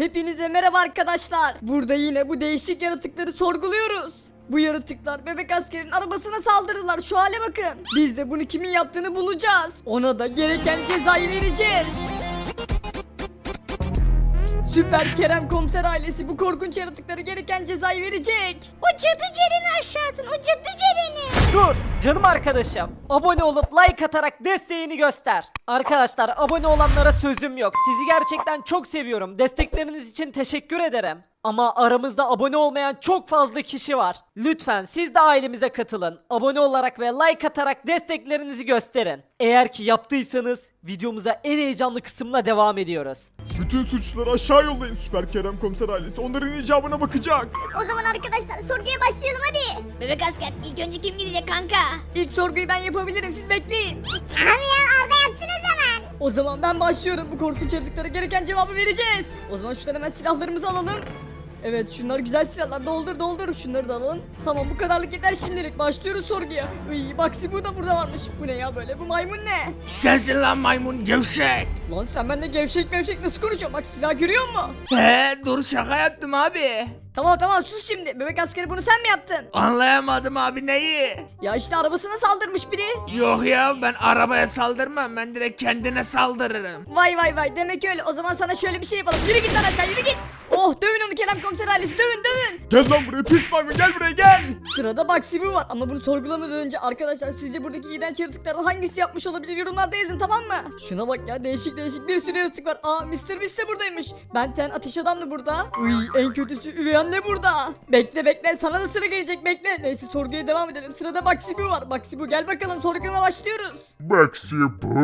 Hepinize merhaba arkadaşlar. Burada yine bu değişik yaratıkları sorguluyoruz. Bu yaratıklar bebek askerin arabasına saldırdılar. Şu hale bakın. Biz de bunu kimin yaptığını bulacağız. Ona da gereken cezayı vereceğiz. Süper Kerem komiser ailesi bu korkunç yaratıklara gereken cezayı verecek. O cadı Ceren'i aşağı atın. O cadı Ceren'i. Dur canım arkadaşım. Abone olup like atarak desteğini göster. Arkadaşlar abone olanlara sözüm yok. Sizi gerçekten çok seviyorum. Destekleriniz için teşekkür ederim. Ama aramızda abone olmayan çok fazla kişi var. Lütfen siz de ailemize katılın. Abone olarak ve like atarak desteklerinizi gösterin. Eğer ki yaptıysanız videomuza en heyecanlı kısımla devam ediyoruz. Bütün suçluları aşağı yollayın Süper Kerem Komiser ailesi. Onların icabına bakacak. O zaman arkadaşlar sorguya başlayalım hadi. Bebek asker ilk önce kim gidecek kanka? İlk sorguyu ben yapabilirim siz bekleyin. Tamam ya Arda yapsın o zaman. O zaman ben başlıyorum. Bu korkunç yaratıklara gereken cevabı vereceğiz. O zaman şuradan hemen silahlarımızı alalım. Evet şunlar güzel silahlar. Doldur doldur. Şunları da alalım. Tamam bu kadarlık yeter şimdilik. Başlıyoruz sorguya. Iy, Baksi bu da burada varmış. Bu ne ya böyle? Bu maymun ne? Sensin lan maymun gevşek. Lan sen benimle gevşek mevşek nasıl konuşuyorsun? Bak silah görüyor musun? He dur şaka yaptım abi. Tamam tamam sus şimdi. Bebek askeri bunu sen mi yaptın? Anlayamadım abi neyi? Ya işte arabasına saldırmış biri. Yok ya ben arabaya saldırmam ben direkt kendine saldırırım. Vay vay vay demek öyle. O zaman sana şöyle bir şey yapalım. Yürü git lan aşağı yürü git. Oh dövün onu Kerem komiser ailesi dövün dövün. Gel lan buraya pis maymun gel buraya gel. Sırada Baksibu var ama bunu sorgulamadan önce arkadaşlar sizce buradaki iğrenç yaratıklardan hangisi yapmış olabilir yorumlarda yazın tamam mı? Şuna bak ya değişik değişik bir sürü yaratık var. Aa Mr. Beast de buradaymış. Benten ateş adam da burada. Uy en kötüsü üvey anne burada. Bekle bekle sana da sıra gelecek bekle. Neyse sorguya devam edelim. Sırada Baksibu var. Baksibu gel bakalım sorguna başlıyoruz. Baxi bu.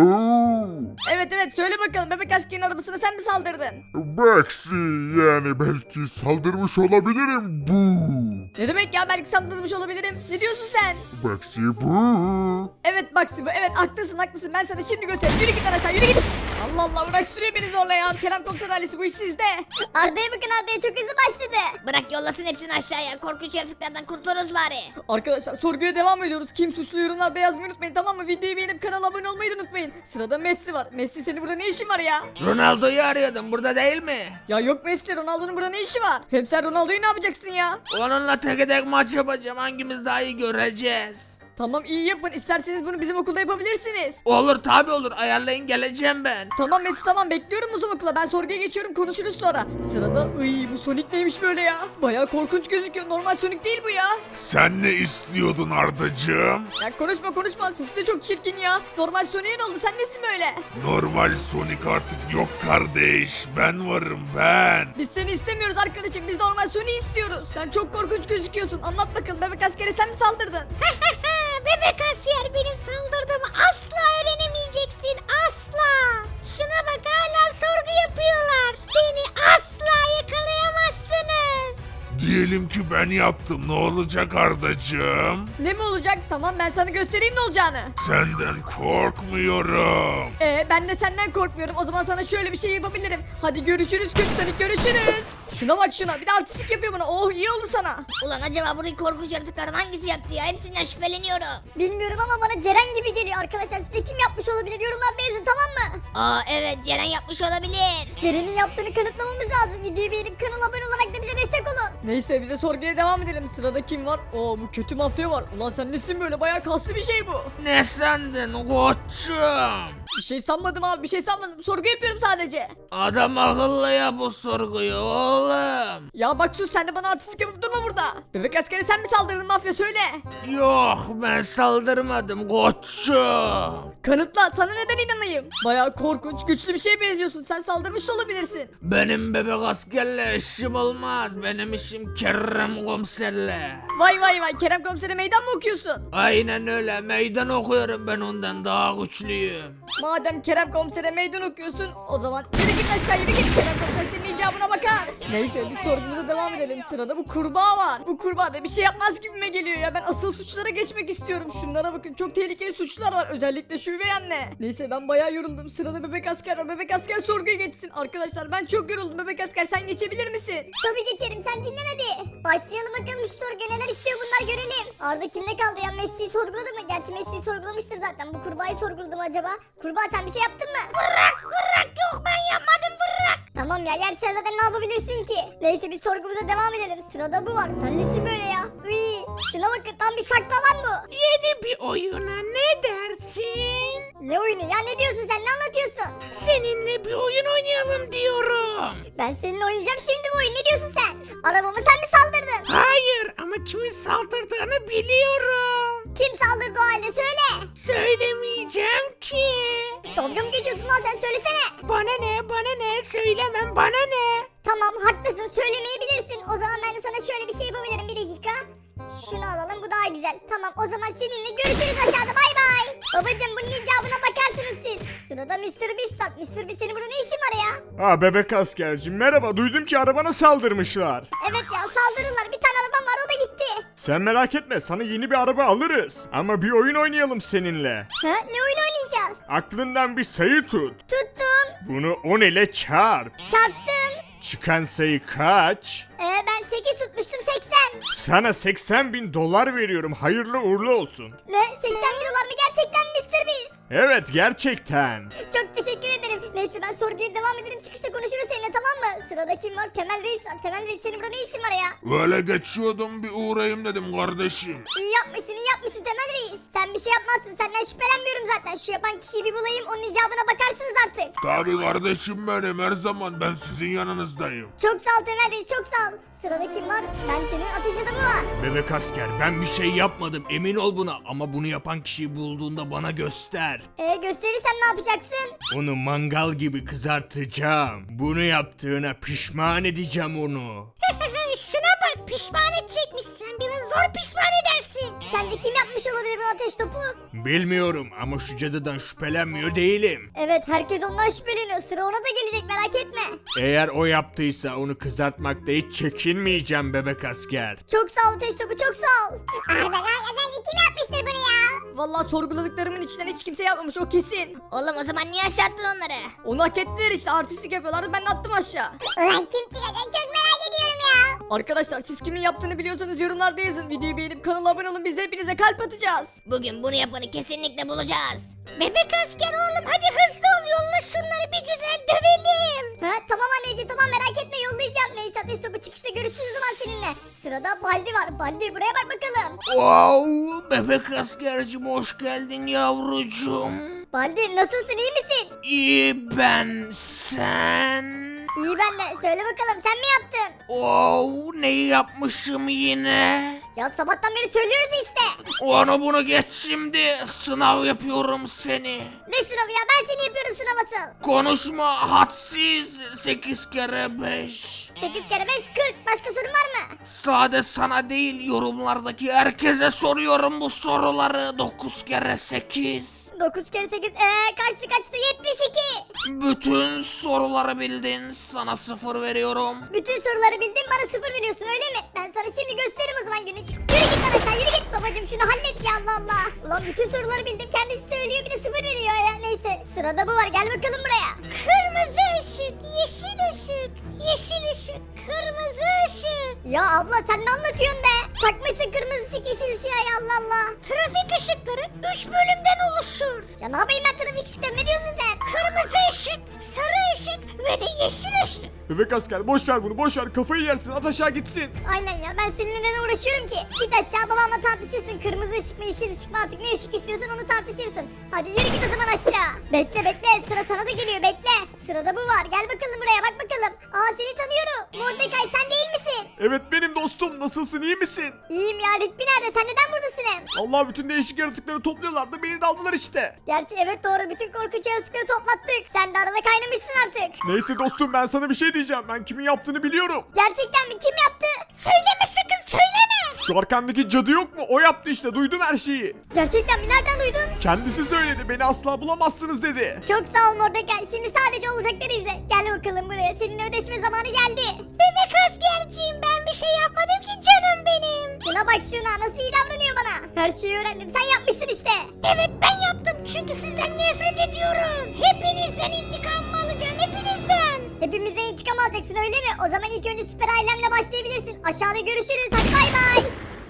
Evet evet söyle bakalım bebek askerin arabasına sen mi saldırdın? Baxi yani belki saldırmış olabilirim bu. Ne demek ya belki saldırmış olabilirim. Ne diyorsun sen? Baxi bu. Evet Baksibu evet haklısın haklısın ben sana şimdi göstereyim. Yürü git lan aşağı yürü git. Allah Allah uğraştırıyor beni zorla ya. Kerem komiser ailesi bu iş sizde. Arda'ya bakın Arda'ya çok hızlı başladı. Bırak yollasın hepsini aşağıya. Korkunç yaratıklardan kurtuluruz bari. Arkadaşlar sorguya devam ediyoruz. Kim suçlu yorumlarda yazmayı unutmayın tamam mı? Videoyu beğenip kanala abone olmayı da unutmayın. Sırada Messi var. Messi senin burada ne işin var ya? Ronaldo'yu arıyordum burada değil mi? Ya yok Messi Ronaldo'nun burada ne işi var? Hem sen Ronaldo'yu ne yapacaksın ya? Onunla tek tek maç yapacağım hangimiz daha iyi göreceğiz. Tamam iyi yapın. İsterseniz bunu bizim okulda yapabilirsiniz. Olur tabi olur ayarlayın geleceğim ben. Tamam Messi tamam bekliyorum uzun okula. Ben sorguya geçiyorum konuşuruz sonra. Sırada ıy bu Sonic neymiş böyle ya? Baya korkunç gözüküyor. Normal Sonic değil bu ya. Sen ne istiyordun Ardacığım? Ya konuşma konuşma. Sesi de çok çirkin ya. Normal Sonic'e ne oldu? Sen nesin böyle? Normal Sonic artık yok kardeş. Ben varım ben. Biz seni istemiyoruz arkadaşım. Biz normal Sonic'i istiyoruz. Sen çok korkunç gözüküyorsun. Anlat bakalım bebek askere sen mi saldırdın? Bebek asker benim saldırdığımı asla öğrenemeyeceksin asla. Şuna bak hala sorgu yapıyorlar. Beni asla yakalayamazsınız. Diyelim ki ben yaptım. Ne olacak Ardacığım? ne mi olacak? Tamam ben sana göstereyim ne olacağını. Senden korkmuyorum. Ee ben de senden korkmuyorum. O zaman sana şöyle bir şey yapabilirim. Hadi görüşürüz kötü Sonic görüşürüz. Şuna bak şuna. Bir de artistik yapıyor bana. Oh iyi oldu sana. Ulan acaba buradaki korkunç yaratıklardan hangisi yaptı ya? Hepsinden şüpheleniyorum. Bilmiyorum ama bana Ceren gibi geliyor arkadaşlar. Size kim yapmış olabilir yorumlarda yazın tamam mı? Aa evet Ceren yapmış olabilir. Ceren'in yaptığını kanıtlamamız lazım. Videoyu beğenip kanala abone olarak da bize destek olun. Neyse bize sorguya devam edelim. Sırada kim var? Oo bu kötü mafya var. Ulan sen nesin böyle? Bayağı kaslı bir şey bu. Ne sandın koçum? Bir şey sanmadım abi. Bir şey sanmadım. Sorgu yapıyorum sadece. Adam akıllı yap bu sorguyu oğlum. Ya bak sus sen de bana artistik yapıp durma burada. Bebek askeri sen mi saldırdın mafya söyle. Yok ben saldırmadım koçum. Kanıtla sana neden inanayım? Bayağı korkunç güçlü bir şeye benziyorsun. Sen saldırmış da olabilirsin. Benim bebek askerle işim olmaz. Benim işim Kerem komiserle. Vay vay vay Kerem komisere meydan mı okuyorsun? Aynen öyle meydan okuyorum ben ondan daha güçlüyüm. Madem Kerem komisere meydan okuyorsun o zaman yürü git aşağı yürü git. Kerem komiser senin icabına bakar. Neyse biz sorgumuza devam edelim. Sırada bu kurbağa var. Bu kurbağa da bir şey yapmaz gibime geliyor ya. Ben asıl suçlara geçmek istiyorum. Şunlara bakın çok tehlikeli suçlar var. Özellikle şu üvey anne. Neyse ben bayağı yoruldum. Sırada bebek asker var. Bebek asker sorguya geçsin. Arkadaşlar ben çok yoruldum. Bebek asker sen geçebilir misin? Tabii geçerim sen dinlen hadi. Başlayalım bakalım şu sorguya neler istiyor bunlar görelim. Arda kimde kaldı ya Messi'yi sorguladı mı? Gerçi Messi'yi sorgulamıştır zaten. Bu kurbağayı sorguladı mı acaba? Kurbağa sen bir şey yaptın mı? Vırrak vırrak yok ben yapmadım vırrak. Tamam ya gerçi sen zaten ne yapabilirsin ki? Neyse biz sorgumuza devam edelim. Sırada bu var. Sen nesin böyle ya? Uy, şuna bakın tam bir şaklaban bu. Yeni bir oyuna ne dersin? Ne oyunu ya ne diyorsun sen ne anlatıyorsun? Seninle bir oyun oynayalım diyorum. Ben seninle oynayacağım şimdi bu oyun ne diyorsun sen? Arabama sen mi saldırdın? Hayır ama kimin saldırdığını biliyorum. Kim saldırdı o halde söyle. Söylemeyeceğim ki. Dalga mı geçiyorsun lan sen söylesene. Bana ne bana ne söylemem bana ne. Tamam haklısın söylemeyebilirsin. O zaman ben de sana şöyle bir şey yapabilirim bir dakika. Şunu alalım bu daha güzel. Tamam o zaman seninle görüşürüz aşağıda bay bay. Babacım bunun icabına bakarsınız siz. Sırada Mr. Beast var. Mr. Beast senin burada ne işin var ya? Ha bebek askercim merhaba duydum ki arabana saldırmışlar. Evet ya saldırırlar Sen merak etme sana yeni bir araba alırız. Ama bir oyun oynayalım seninle. Ha ne oyun oynayacağız? Aklından bir sayı tut. Tuttum. Bunu 10 ile çarp. Çarptım. Çıkan sayı kaç? Ee, ben 8 tutmuştum 80. Sana 80 bin dolar veriyorum hayırlı uğurlu olsun. Ne 80 bin dolar mı gerçekten Mr. Beast? Evet gerçekten. Çok teşekkür ederim. Neyse ben sorguya devam ederim. Çıkışta konuşuruz seninle tamam mı? Sırada kim var? Temel Reis var. Temel Reis senin burada ne işin var ya? Öyle geçiyordum bir uğrayayım dedim kardeşim. İyi yapmışsın iyi yapmışsın Temel Reis. Sen bir şey yapmazsın. Senden şüphelenmiyorum zaten. Şu yapan kişiyi bir bulayım. Onun icabına bakarsınız artık. Tabi kardeşim benim her zaman ben sizin yanınızdayım. Çok sağ ol Temel Reis çok sağ ol. Sırada kim var? Bente'nin ateş adamı var. Bebek asker ben bir şey yapmadım emin ol buna ama bunu yapan kişiyi bulduğunda bana göster. Ee gösterirsen ne yapacaksın? Onu mangal gibi kızartacağım. Bunu yaptığına pişman edeceğim onu. Şuna bak pişman edecekmiş. Sen biraz zor pişman edersin. Sence kim yapmış olabilir bu ateş topu? Bilmiyorum ama şu cadıdan şüphelenmiyor değilim. Evet herkes ondan şüpheleniyor. Sıra ona da gelecek merak etme. Eğer o yaptıysa onu kızartmakta hiç çekinmeyeceğim bebek asker. Çok sağ ol ateş topu çok sağ ol. Arda ya sence kim yapmıştır bunu ya? Vallahi sorguladıklarımın içinden hiç kimse yapmamış o kesin. Oğlum o zaman niye aşağı attın onları? Onu hak ettiler işte artistik yapıyorlardı ben de attım aşağı. Ulan kim çıkacak çok merak. Arkadaşlar siz kimin yaptığını biliyorsanız yorumlarda yazın. Videoyu beğenip kanala abone olun biz de hepinize kalp atacağız. Bugün bunu yapanı kesinlikle bulacağız. Bebek asker oğlum hadi hızlı ol yolla şunları bir güzel dövelim. Ha tamam anneciğim tamam merak etme yollayacağım. Neyse ateş topu çıkışta görüşürüz o zaman seninle. Sırada Baldi var. Baldi buraya bak bakalım. Wow bebek askercim hoş geldin yavrucuğum. Baldi nasılsın iyi misin? İyi ben sen. İyi ben de söyle bakalım sen mi yaptın? Wow neyi yapmışım yine? Ya sabahtan beri söylüyoruz işte. Onu bunu geç şimdi sınav yapıyorum seni. Ne sınavı ya ben seni yapıyorum sınav asıl. Konuşma hadsiz 8 kere 5. 8 kere 5 40 başka sorun var mı? Sade sana değil yorumlardaki herkese soruyorum bu soruları 9 kere 8. 9 kere 8 eee kaçtı kaçtı 72. Bütün soruları bildin sana sıfır veriyorum. Bütün soruları bildin bana sıfır veriyorsun öyle mi? Ben sana şimdi gösteririm o zaman günü. Yürü git lan aşağı yürü git babacım şunu hallet ya Allah Allah. Ulan bütün soruları bildim kendisi söylüyor bir de sıfır veriyor ya. Neyse sırada bu var gel bakalım buraya. Kırmızı ışık, yeşil ışık, yeşil ışık, kırmızı ışık. Ya abla sen ne anlatıyorsun be? Takmışsın kırmızı ışık yeşil ışığı ya Allah Allah. Trafik ışıkları 3 bölümden oluşur. Ya ne yapayım ben trafik ışıkları ne diyorsun sen? Kırmızı ışık, sarı ışık ve de yeşil ışık. Bebek asker boş ver bunu boş ver kafayı yersin at aşağı gitsin. Aynen ya ben seninle neden uğraşıyorum ki? Git aşağı babamla tartışırsın. Kırmızı ışık mı yeşil ışık mı artık ne ışık istiyorsan onu tartışırsın. Hadi yürü git o zaman aşağı. Bekle bekle sıra sana da geliyor bekle. Sırada bu var gel bakalım buraya bak bakalım. Aa seni tanıyorum. Mordecai sen değil misin? Evet benim dostum nasılsın iyi misin? İyiyim ya Rigby nerede sen neden buradasın hem? Allah bütün değişik yaratıkları topluyorlar da beni de aldılar işte. Gerçi evet doğru bütün korkunç yaratıkları toplattık. Sen de arada kaynamışsın artık. Neyse dostum ben sana bir şey diyeceğim ben kimin yaptığını biliyorum. Gerçekten mi kim yaptı? Söyleme sakın söyleme. Şu arkandaki cadı yok mu o yaptı işte duydum her şeyi. Gerçekten mi nereden duydun? Kendisi söyledi beni asla bulamazsınız dedi. Çok sağ ol Mordecai. Şimdi sadece olacakları izle. Gel bakalım buraya. Senin ödeşme zamanı geldi. Bebek askerciğim ben bir şey bak şuna nasıl iyi davranıyor bana. Her şeyi öğrendim sen yapmışsın işte. Evet ben yaptım çünkü sizden nefret ediyorum. Hepinizden intikam alacağım hepinizden. Hepimizden intikam alacaksın öyle mi? O zaman ilk önce süper ailemle başlayabilirsin. Aşağıda görüşürüz hadi bay bay.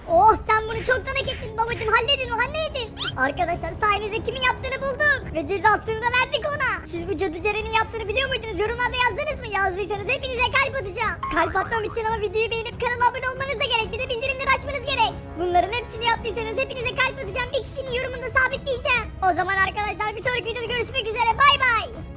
Oh sen bunu çoktan hak ettin babacım halledin o halledin. Arkadaşlar sayenizde kimin yaptığını bulduk. Ve cezasını da verdik ona. Siz bu cadı Ceren'in yaptığını biliyor muydunuz? Yorumlarda yazdınız mı? Yazdıysanız hepinize kalp atacağım. Kalp atmam için ama videoyu beğenip kanala abone olmanız da gerek. Bir de açmanız gerek. Bunların hepsini yaptıysanız hepinize kalp atacağım. Bir kişinin yorumunu da sabitleyeceğim. O zaman arkadaşlar bir sonraki videoda görüşmek üzere. Bay bay.